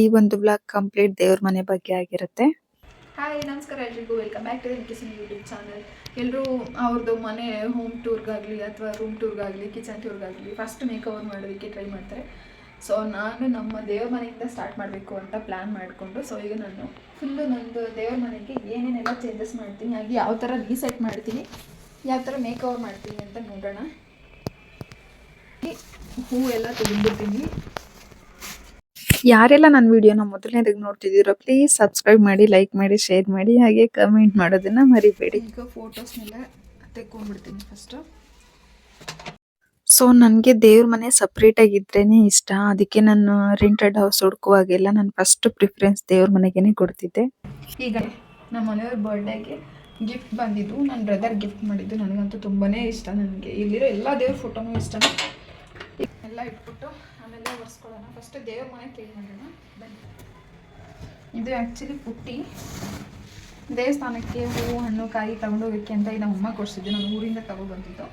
ಈ ಒಂದು blog complete ದೇವ್ರ ಮನೆ ಬಗ್ಗೆ ಆಗಿರುತ್ತೆ. ಹಾಯ್ ನಮಸ್ಕಾರ ಎಲ್ರಿಗೂ. Welcome back to kitchen YouTube channel ಎಲ್ಲರೂ ಅವ್ರದ್ದು ಮನೆ ಹೋಮ್ ಟೂರ್ಗಾಗಲಿ ಅಥವಾ ರೂಮ್ ಟೂರ್ಗಾಗಲಿ ಕಿಚನ್ ಟೂರ್ಗಾಗಲಿ ಫಸ್ಟ್ ಮೇಕ್ ಓವರ್ ಮಾಡೋದಕ್ಕೆ ಟ್ರೈ ಮಾಡ್ತಾರೆ. ಸೊ ನಾನು ನಮ್ಮ ದೇವ್ರ ಮನೆಯಿಂದ ಸ್ಟಾರ್ಟ್ ಮಾಡಬೇಕು ಅಂತ ಪ್ಲ್ಯಾನ್ ಮಾಡಿಕೊಂಡು ಸೊ ಈಗ ನಾನು ಫುಲ್ಲು ನಂದು ದೇವ್ರ ಮನೆಗೆ ಏನೇನೆಲ್ಲ ಚೇಂಜಸ್ ಮಾಡ್ತೀನಿ, ಹಾಗೆ ಯಾವ ಥರ ರೀಸೆಟ್ ಮಾಡ್ತೀನಿ, ಯಾವ ಥರ ಮೇಕ್ ಓವರ್ ಮಾಡ್ತೀನಿ ಅಂತ ನೋಡೋಣ. ಈ ಎಲ್ಲ ತೆಗೆದ್ಬಿಡ್ತೀನಿ ಯಾರೆಲ್ಲ ನನ್ನ ವಿಡಿಯೋನ ಮೊದಲನೇದಾಗಿ ನೋಡ್ತಿದ್ದೀರೋ ಪ್ಲೀಸ್ ಸಬ್ಸ್ಕ್ರೈಬ್ ಮಾಡಿ ಲೈಕ್ ಮಾಡಿ ಶೇರ್ ಮಾಡಿ ಹಾಗೆ ಕಮೆಂಟ್ ಮಾಡೋದನ್ನ ಮರಿಬೇಡಿ. ಈಗ ಫೋಟೋಸ್ನೆಲ್ಲ ತೆಕ್ಕೊಂಡ್ಬಿಡ್ತೀನಿ ಫಸ್ಟು ಸೊ ನನಗೆ ದೇವ್ರ ಮನೆ ಸಪ್ರೇಟಾಗಿ ಆಗಿದ್ರೇನೆ ಇಷ್ಟ. ಅದಕ್ಕೆ ನಾನು ರೆಂಟೆಡ್ ಹೌಸ್ ಹುಡ್ಕುವಾಗೆಲ್ಲ ನಾನು ಫಸ್ಟ್ ಪ್ರಿಫರೆನ್ಸ್ ದೇವ್ರ ಮನೆಗೇನೆ ಕೊಡ್ತಿದ್ದೆ. ಈಗ ನಮ್ಮ ಮನೆಯವ್ರ ಬರ್ಡೇಗೆ ಗಿಫ್ಟ್ ಬಂದಿದ್ದು ನನ್ನ ಬ್ರದರ್ ಗಿಫ್ಟ್ ಮಾಡಿದ್ದು. ನನಗಂತೂ ತುಂಬಾ ಇಷ್ಟ. ನನಗೆ ಇಲ್ಲಿರೋ ಎಲ್ಲ ದೇವ್ರ ಫೋಟೋನೂ ಇಷ್ಟ ಎಲ್ಲ ಇಟ್ಬಿಟ್ಟು ಆಮೇಲೆ ಒರೆಸ್ಕೊಳ್ಳೋಣ. ಫಸ್ಟ್ ದೇವ್ರ ಮನೆ ಕ್ಲೀನ್ ಮಾಡೋಣ. ಬನ್ನಿ. ಇದು ಆ್ಯಕ್ಚುಲಿ ಪುಟ್ಟಿ. ದೇವಸ್ಥಾನಕ್ಕೆ ಹೂವು ಹಣ್ಣು ಕಾಯಿ ತಗೊಂಡೋಗಕ್ಕೆ ಅಂತ ಇದು ಅಮ್ಮ ಕೊಡಿಸಿದ್ದು. ನಾನು ಊರಿಂದ ತಗೊಬಂದಿದ್ದು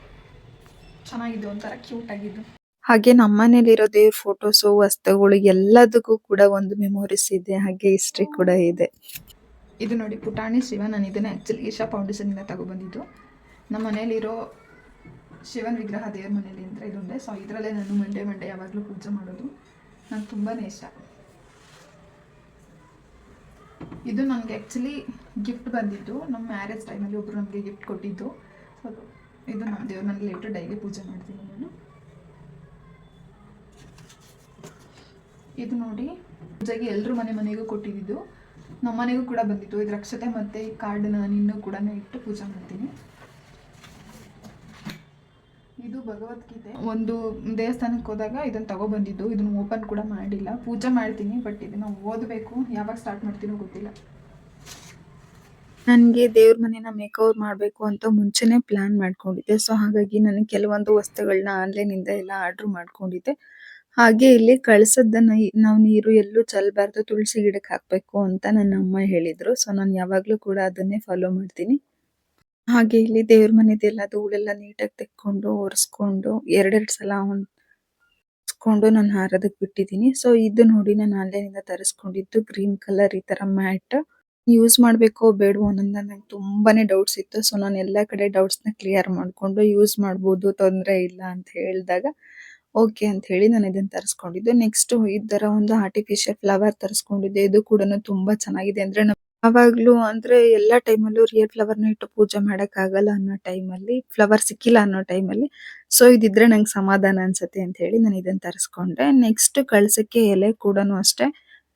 ಚೆನ್ನಾಗಿದ್ದು ಒಂಥರ ಕ್ಯೂಟ್ ಆಗಿದ್ದು. ಹಾಗೆ ನಮ್ಮನೇಲಿರೋ ದೇವ್ರ ಫೋಟೋಸು ವಸ್ತುಗಳು ಎಲ್ಲದಕ್ಕೂ ಕೂಡ ಒಂದು ಮೆಮೊರೀಸ್ ಇದೆ. ಹಾಗೆ ಹಿಸ್ಟ್ರಿ ಕೂಡ ಇದೆ. ಇದು ನೋಡಿ ಪುಟಾಣಿ ಶಿವ. ನಾನು ಇದನ್ನ ಆ್ಯಕ್ಚುಲಿ ಈಶಾ ಫೌಂಡೇಶನಿಂದ ತಗೊಬಂದಿದ್ದು ನಮ್ಮ ಮನೇಲಿರೋ ಶಿವನ ವಿಗ್ರಹ ದೇವ್ರ ಮನೇಲಿ ಅಂದರೆ ಇದೊಂದೆ ಸೊ ಇದರಲ್ಲೇ ನಾನು ಮಂಡೆ ಮಂಡೆ ಯಾವಾಗಲೂ ಪೂಜೆ ಮಾಡೋದು. ನಂಗೆ ತುಂಬಾ ಇಷ್ಟ. ಇದು ನನಗೆ ಆ್ಯಕ್ಚುಲಿ ಗಿಫ್ಟ್ ಬಂದಿದ್ದು. ನಮ್ಮ ಮ್ಯಾರೇಜ್ ಟೈಮಲ್ಲಿ ಒಬ್ಬರು ನಮಗೆ ಗಿಫ್ಟ್ ಕೊಟ್ಟಿದ್ದು. ಸೊ ಇದು ನಮ್ಮ ದೇವ್ರ ಮನೇಲಿ ಇಟ್ಟು ಡೈಲಿ ಪೂಜೆ ಮಾಡ್ತೀನಿ ನಾನು. ಇದು ನೋಡಿ, ಪೂಜೆಗೆ ಎಲ್ಲರೂ ಮನೆ ಮನೆಗೂ ಕೊಟ್ಟಿದ್ದು. ನಮ್ಮ ಮನೆಗೂ ಕೂಡ ಬಂದಿತ್ತು. ಇದ್ರ ಅಕ್ಷತೆ ಮತ್ತು ಈ ಕಾರ್ಡ್ ನಾನು ಇನ್ನೂ ಕೂಡ ಇಟ್ಟು ಪೂಜೆ ಮಾಡ್ತೀನಿ. ಇದು ಭಗವದ್ಗೀತೆ. ಒಂದು ದೇವಸ್ಥಾನಕ್ಕೆ ಹೋದಾಗ ಇದನ್ನು ತಗೊಬಂದಿದ್ದು ಇದನ್ನು ಓಪನ್ ಕೂಡ ಮಾಡಿಲ್ಲ. ಪೂಜೆ ಮಾಡ್ತೀನಿ ಬಟ್ ಇದನ್ನು ಓದಬೇಕು. ಯಾವಾಗ ಸ್ಟಾರ್ಟ್ ಮಾಡ್ತೀನೋ ಗೊತ್ತಿಲ್ಲ. ನನಗೆ ದೇವ್ರ ಮನೆನ ಮೇಕ್ ಓವರ್ ಮಾಡಬೇಕು ಅಂತ ಮುಂಚೆನೆ ಪ್ಲಾನ್ ಮಾಡ್ಕೊಂಡಿದ್ದೆ. ಸೊ ಹಾಗಾಗಿ ನಾನು ಕೆಲವೊಂದು ವಸ್ತುಗಳನ್ನ ಆನ್ಲೈನಿಂದ ಎಲ್ಲ ಆರ್ಡರ್ ಮಾಡ್ಕೊಂಡಿದ್ದೆ. ಹಾಗೆ ಇಲ್ಲಿ ಕಳ್ಸದ್ದನ್ನ ನಾವು ನೀರು ಎಲ್ಲೂ ಚೆಲ್ಲಬಾರ್ದು ತುಳಸಿ ಗಿಡಕ್ಕೆ ಹಾಕಬೇಕು ಅಂತ ನನ್ನ ಅಮ್ಮ ಹೇಳಿದ್ರು. ಸೊ ನಾನು ಯಾವಾಗಲೂ ಕೂಡ ಅದನ್ನೇ ಫಾಲೋ ಮಾಡ್ತೀನಿ. ಹಾಗೆ ಇಲ್ಲಿ ದೇವ್ರ ಮನೆದೆಲ್ಲ ಧೂಳೆಲ್ಲ ನೀಟಾಗಿ ತೆಕ್ಕೊಂಡು ಒರೆಸ್ಕೊಂಡು ಎರಡೆರಡು ಸಲ ಒರೆಸ್ಕೊಂಡು ನಾನು ಹಾರೋದಕ್ಕೆ ಬಿಟ್ಟಿದ್ದೀನಿ ಸೊ ಇದು ನೋಡಿ ನಾನು ಆನ್ಲೈನ್ ಇಂದ ತರಿಸ್ಕೊಂಡಿದ್ದು ಗ್ರೀನ್ ಕಲರ್ ಈ ತರ ಮ್ಯಾಟ್. ಯೂಸ್ ಮಾಡಬೇಕೋ ಬೇಡವೋ ಅನ್ನೋದು ನಂಗೆ ತುಂಬಾನೇ ಡೌಟ್ಸ್ ಇತ್ತು. ಸೊ ನಾನು ಎಲ್ಲ ಕಡೆ ಡೌಟ್ಸ್ನ ಕ್ಲಿಯರ್ ಮಾಡಿಕೊಂಡು ಯೂಸ್ ಮಾಡ್ಬೋದು, ತೊಂದರೆ ಇಲ್ಲ ಅಂತ ಹೇಳಿದಾಗ ಓಕೆ ಅಂತ ಹೇಳಿ ನಾನು ಇದನ್ನ ತರಿಸ್ಕೊಂಡಿದ್ದು. ನೆಕ್ಸ್ಟ್ ತರ ಒಂದು ಆರ್ಟಿಫಿಷಿಯಲ್ ಫ್ಲವರ್ ತರಿಸ್ಕೊಂಡಿದ್ದೆ. ಇದು ಕೂಡ ತುಂಬಾ ಚೆನ್ನಾಗಿದೆ ಅಂದ್ರೆ ಯಾವಾಗ್ಲೂ ಅಂದ್ರೆ ಟೈಮ್ ಅಲ್ಲೂ ರಿಯಲ್ ಫ್ಲವರ್ನ ಇಟ್ಟು ಪೂಜೆ ಮಾಡಕ್ ಆಗಲ್ಲ ಅನ್ನೋ ಟೈಮ್ ಅಲ್ಲಿ ಫ್ಲವರ್ ಸಿಕ್ಕಿಲ್ಲ ಅನ್ನೋ ಟೈಮ್ ಅಲ್ಲಿ. ಸೊ ಇದಿದ್ರೆ ನಂಗೆ ಸಮಾಧಾನ ಅನ್ಸುತ್ತೆ ಅಂತ ಹೇಳಿ ನಾನು ಇದನ್ನ ತರಿಸ್ಕೊಂಡೆ. ನೆಕ್ಸ್ಟ್ ಕಳ್ಸಕ್ಕೆ ಎಲೆ ಕೂಡ ಅಷ್ಟೇ.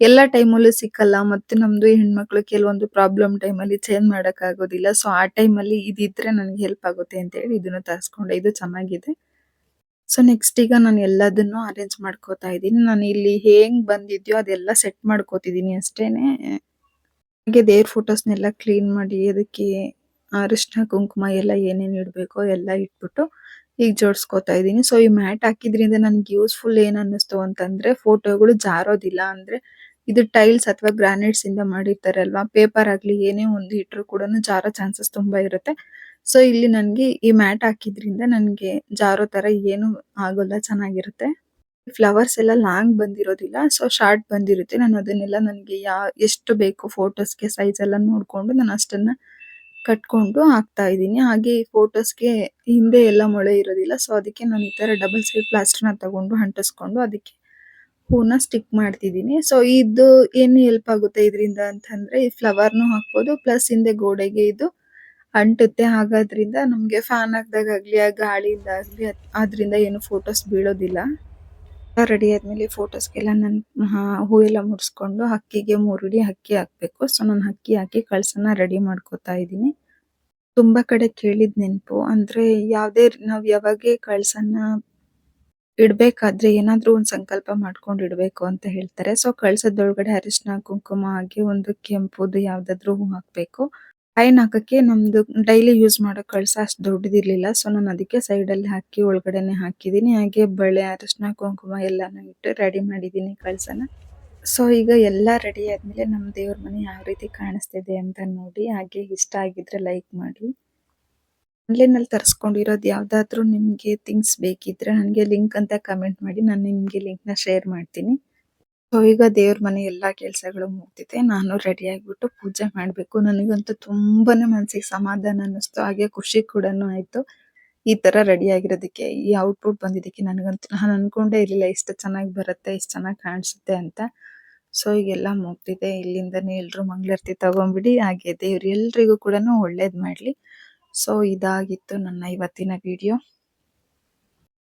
ಎಲ್ಲಾ ಅಲ್ಲೂ ಸಿಕ್ಕಲ್ಲ ಮತ್ತೆ ನಮ್ದು ಹೆಣ್ಮಕ್ಳು ಕೆಲವೊಂದು ಪ್ರಾಬ್ಲಮ್ ಟೈಮ್ ಅಲ್ಲಿ ಚೇಂಜ್ ಮಾಡಕ್ ಆಗೋದಿಲ್ಲ. ಸೊ ಆ ಟೈಮ್ ಅಲ್ಲಿ ಇದಿದ್ರೆ ನನಗೆ ಹೆಲ್ಪ್ ಆಗುತ್ತೆ ಅಂತ ಹೇಳಿ ಇದನ್ನ ತರಿಸ್ಕೊಂಡೆ. ಇದು ಚೆನ್ನಾಗಿದೆ. ಸೊ ನೆಕ್ಸ್ಟ್ ಈಗ ನಾನು ಎಲ್ಲದನ್ನು ಅರೇಂಜ್ ಮಾಡ್ಕೋತಾ ಇದ್ದೀನಿ. ನಾನು ಇಲ್ಲಿ ಹೆಂಗ್ ಬಂದಿದ್ಯೋ ಅದೆಲ್ಲ ಸೆಟ್ ಮಾಡ್ಕೋತಿದ್ದೀನಿ ಅಷ್ಟೇನೆ. ಹಾಗೆ ದೇವ್ರ ಫೋಟೋಸ್ನೆಲ್ಲ ಕ್ಲೀನ್ ಮಾಡಿ ಅದಕ್ಕೆ ಅರಿಶಿನ ಕುಂಕುಮ ಎಲ್ಲ ಏನೇನ್ ಇಡ್ಬೇಕೋ ಎಲ್ಲ ಇಟ್ಬಿಟ್ಟು ಈಗ ಜೋಡಿಸ್ಕೊತಾ ಇದ್ದೀನಿ. ಸೊ ಈ ಮ್ಯಾಟ್ ಹಾಕಿದ್ರಿಂದ ನನ್ಗೆ ಯೂಸ್ಫುಲ್ ಏನ್ ಅನ್ನಿಸ್ತು ಅಂತಂದ್ರೆ ಫೋಟೋಗಳು ಜಾರೋದಿಲ್ಲ ಅಂದ್ರೆ ಇದು ಟೈಲ್ಸ್ ಅಥವಾ ಗ್ರಾನೈಟ್ಸ್ ಇಂದ ಮಾಡಿರ್ತಾರೆ ಅಲ್ವಾ ಪೇಪರ್ ಆಗ್ಲಿ ಏನೇ ಒಂದು ಇಟ್ರು ಕೂಡ ಜಾರೋ ಚಾನ್ಸಸ್ ತುಂಬಾ ಇರುತ್ತೆ. ಸೊ ಇಲ್ಲಿ ನನ್ಗೆ ಈ ಮ್ಯಾಟ್ ಹಾಕಿದ್ರಿಂದ ನನ್ಗೆ ಜಾರೋ ತರ ಏನು ಆಗೋಲ್ಲ, ಚೆನ್ನಾಗಿರುತ್ತೆ. ಫ್ಲವರ್ಸ್ ಎಲ್ಲ ಲಾಂಗ್ ಬಂದಿರೋದಿಲ್ಲ. ಸೊ ಶಾರ್ಟ್ ಬಂದಿರುತ್ತೆ. ನಾನು ಅದನ್ನೆಲ್ಲ ನನಗೆ ಯಾ, ಎಷ್ಟು ಬೇಕು ಫೋಟೋಸ್ಗೆ ಸೈಜ್ ಎಲ್ಲ ನೋಡ್ಕೊಂಡು ನಾನು ಅಷ್ಟನ್ನ ಕಟ್ಕೊಂಡು ಹಾಕ್ತಾ ಇದ್ದೀನಿ. ಹಾಗೆ ಫೋಟೋಸ್ಗೆ ಹಿಂದೆ ಎಲ್ಲ ಮೊಳೆ ಇರೋದಿಲ್ಲ. ಸೊ ಅದಕ್ಕೆ ನಾನು ಈ ತರ ಡಬಲ್ ಸೈಡ್ ಪ್ಲಾಸ್ಟರ್ನ ತಗೊಂಡು ಅಂಟಿಸ್ಕೊಂಡು ಅದಕ್ಕೆ ಹೂನ ಸ್ಟಿಕ್ ಮಾಡ್ತಿದ್ದೀನಿ. ಸೊ ಇದು ಏನು ಹೆಲ್ಪ್ ಆಗುತ್ತೆ ಇದರಿಂದ ಅಂತಂದ್ರೆ, ಈ ಫ್ಲವರ್ನು ಹಾಕ್ಬೋದು. ಪ್ಲಸ್ ಹಿಂದೆ ಗೋಡೆಗೆ ಇದು ಅಂಟುತ್ತೆ. ಹಾಗಾದ್ರಿಂದ ನಮಗೆ ಫ್ಯಾನ್ ಹಾಕಿದಾಗ ಆ ಗಾಳಿಯಿಂದ ಆಗ್ಲಿ ಅದ್ರಿಂದ ಏನು ಫೋಟೋಸ್ ಬೀಳೋದಿಲ್ಲ. ರೆಡಿ ಆದ್ಮೇಲೆ ಫೋಟೋಸ್ಗೆಲ್ಲ ನಾನು ಹೂವೆಲ್ಲ ಮುಡಿಸ್ಕೊಂಡು ಹಕ್ಕಿಗೆ ಮೂರುಡಿ ಹಕ್ಕಿ ಹಾಕ್ಬೇಕು. ಸೊ ನಾನು ಹಕ್ಕಿ ಹಾಕಿ ಕಳ್ಸನ ರೆಡಿ ಮಾಡ್ಕೋತಾ ಇದ್ದೀನಿ. ತುಂಬಾ ಕಡೆ ಕೇಳಿದ್ ನೆನಪು. ಅಂದ್ರೆ ಯಾವ್ದೇ ನಾವ್ ಯಾವಾಗೆ ಕಳ್ಸನ್ನ ಇಡ್ಬೇಕಾದ್ರೆ ಏನಾದ್ರೂ ಒಂದ್ ಸಂಕಲ್ಪ ಮಾಡ್ಕೊಂಡು ಇಡ್ಬೇಕು ಅಂತ ಹೇಳ್ತಾರೆ. ಸೊ ಕಳ್ಸದೊಳಗಡೆ ಅರಿಶಿನ, ಕುಂಕುಮ ಹಾಗೆ ಒಂದು ಕೆಂಪುದು ಯಾವ್ದಾದ್ರು ಹೂ ಹಾಕ್ಬೇಕು. ಕಾಯಿನ್ ಹಾಕಕ್ಕೆ ನಮ್ದು ಡೈಲಿ ಯೂಸ್ ಮಾಡೋ ಕಳ್ಸ ಅಷ್ಟು ದೊಡ್ಡದಿರ್ಲಿಲ್ಲ. ಸೊ ನಾನು ಅದಕ್ಕೆ ಸೈಡ್ ಅಲ್ಲಿ ಹಾಕಿ, ಒಳಗಡೆನೆ ಹಾಕಿದೀನಿ ಹಾಗೆ ಬಳೆ, ಅರಿಶಿನ, ಕುಂಕುಮ ಎಲ್ಲಾನು ಇಟ್ಟು ರೆಡಿ ಮಾಡಿದೀನಿ ಕಳಸನ. ಸೊ ಈಗ ಎಲ್ಲ ರೆಡಿ ಆದ್ಮೇಲೆ ನಮ್ ದೇವ್ರ ಮನೆ ಯಾವ ರೀತಿ ಕಾಣಿಸ್ತಿದೆ ಅಂತ ನೋಡಿ, ಹಾಗೆ ಇಷ್ಟ ಆಗಿದ್ರೆ ಲೈಕ್ ಮಾಡಿ. ಆನ್ಲೈನ್ ಅಲ್ಲಿ ತರಿಸ್ಕೊಂಡಿರೋದು ಯಾವ್ದಾದ್ರು ನಿಮ್ಗೆ ಥಿಂಗ್ಸ್ ಬೇಕಿದ್ರೆ ನನಗೆ ಲಿಂಕ್ ಅಂತ ಕಮೆಂಟ್ ಮಾಡಿ, ನಾನು ನಿಮ್ಗೆ ಲಿಂಕ್ನ ಶೇರ್ ಮಾಡ್ತೀನಿ. ಸೊ, ಈಗ ದೇವ್ರ ಮನೆ ಎಲ್ಲ ಕೆಲ್ಸಗಳು ಮುಗ್ದಿದೆ. ನಾನು ರೆಡಿ ಆಗ್ಬಿಟ್ಟು ಪೂಜೆ ಮಾಡ್ಬೇಕು. ನನಗಂತೂ ತುಂಬಾನೇ ಮನ್ಸಿಗೆ ಸಮಾಧಾನ ಅನ್ನಿಸ್ತು. ಹಾಗೆ ಖುಷಿ ಕೂಡನು ಆಯ್ತು. ಈ ತರ ರೆಡಿ ಆಗಿರೋದಕ್ಕೆ, ಈ ಔಟ್ಪುಟ್ ಬಂದಿದ್ದಕ್ಕೆ ನನಗಂತೂ ನಾನು ಅನ್ಕೊಂಡೇ ಇರ್ಲಿಲ್ಲ ಇಷ್ಟು ಚೆನ್ನಾಗಿ ಬರುತ್ತೆ, ಇಷ್ಟು ಚೆನ್ನಾಗಿ ಕಾಣಿಸುತ್ತೆ ಅಂತ. ಸೊ, ಈಗೆಲ್ಲ ಮುಗ್ದಿದೆ. ಇಲ್ಲಿಂದನೇ ಎಲ್ರು ಮಂಗಳಾರತಿ ತಗೊಂಡ್ಬಿಡಿ. ಹಾಗೆ ದೇವ್ರು ಎಲ್ರಿಗೂ ಕೂಡ ಒಳ್ಳೇದ್ ಮಾಡ್ಲಿ. ಸೊ, ಇದಾಗಿತ್ತು ನನ್ನ ಇವತ್ತಿನ ವಿಡಿಯೋ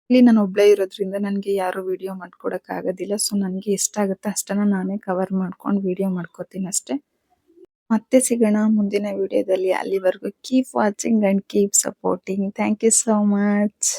ಇಲ್ಲಿ ನಾನು ಒಬ್ಳೆ ಇರೋದ್ರಿಂದ ನನಗೆ ಯಾರು ವಿಡಿಯೋ ಮಾಡ್ಕೊಡಕ್ ಆಗೋದಿಲ್ಲ ಸೊ ನನಗೆ ಇಷ್ಟ ಆಗುತ್ತೆ ಅಷ್ಟನ್ನ ನಾನೇ ಕವರ್ ಮಾಡ್ಕೊಂಡು ವಿಡಿಯೋ ಮಾಡ್ಕೋತೀನಿ ಅಷ್ಟೇ. ಮತ್ತೆ ಸಿಗೋಣ ಮುಂದಿನ ವಿಡಿಯೋದಲ್ಲಿ ಅಲ್ಲಿವರೆಗೂ keep watching and keep supporting thank you so much